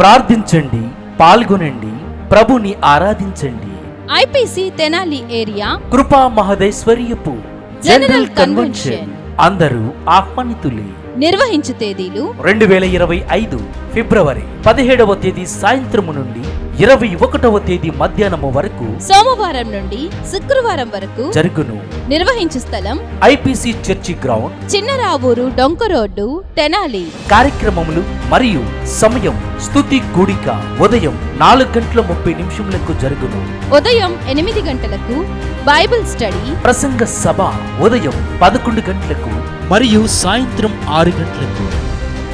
ప్రార్థించండి పాల్గొనండి ప్రభుని ఆరాధించండి ఐపీసీ తెనాలి ఏరియా కృపా మహదేశ్వర్యపు జనరల్. కన్వెన్షన్ అందరూ ఆహ్వానితులే నిర్వహించు తేదీలు రెండు వేల ఇరవై ఐదు ఫిబ్రవరి పదిహేడవ తేదీ సాయంత్రము నుండి ఇరవై ఒకటవ తేదీ మధ్యాహ్నము వరకు సోమవారం నుండి శుక్రవారం వరకు జరుగును. నిర్వహించు స్థలం ఐపీసీ చర్చి గ్రౌండ్ చిన్నరావూరు డొంక రోడ్డు తెనాలి. కార్యక్రమములు మరియు సమయం స్తుతి కూడిక ఉదయం నాలుగు గంటల ముప్పై నిమిషములకు జరుగును. ఉదయం ఎనిమిది గంటలకు బైబిల్ స్టడీ. ప్రసంగ సభ ఉదయం పదకొండు గంటలకు మరియు సాయంత్రం ఆరు గంటలకు.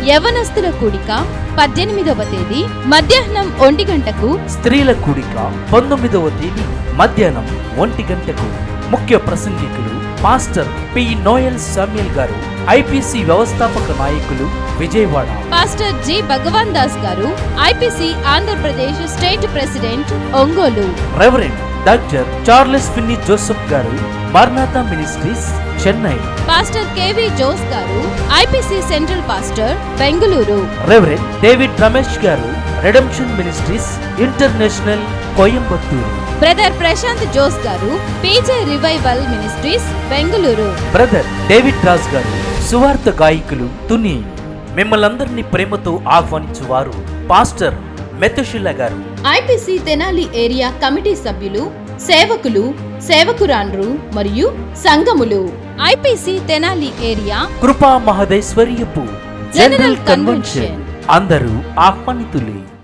యవనస్తుల కూడిక పద్దెనిమిదవ తేదీ మధ్యాహ్నం ఒంటి గంటకు. స్త్రీల కూడిక పంతొమ్మిదవ తేదీ మధ్యాహ్నం ఒంటి గంటకు. ముఖ్య ప్రసంగికులు master P Noel Samuel garu IPC వ్యవస్థాపక నాయకులు Vijayawada. Pastor G Bhagavan Das garu IPC Andhra Pradesh state president Ongole. Reverend doctor Charles Finny Joseph garu Maranatha ministries Chennai. Pastor K V Jose garu IPC central pastor Bengaluru. Reverend David Ramesh garu redemption ministries international Coimbatore. Brother Prashanth Jose garu PJ revival ministries Bengaluru. Brother David Raj garu సువార్త గాయకులు తుని. మిమ్మల్ని ప్రేమతో ఆహ్వానించువారు pastor మెతుషిల్ల గారు. IPC Tenali area committee సభ్యులు సేవకులు సేవకురాండ్రు మరియు సంఘములు. IPC Tenali area కృపా మహదేశ్వర్యపు జనరల్ కన్వెన్షన్. అందరూ ఆహ్వానితులే.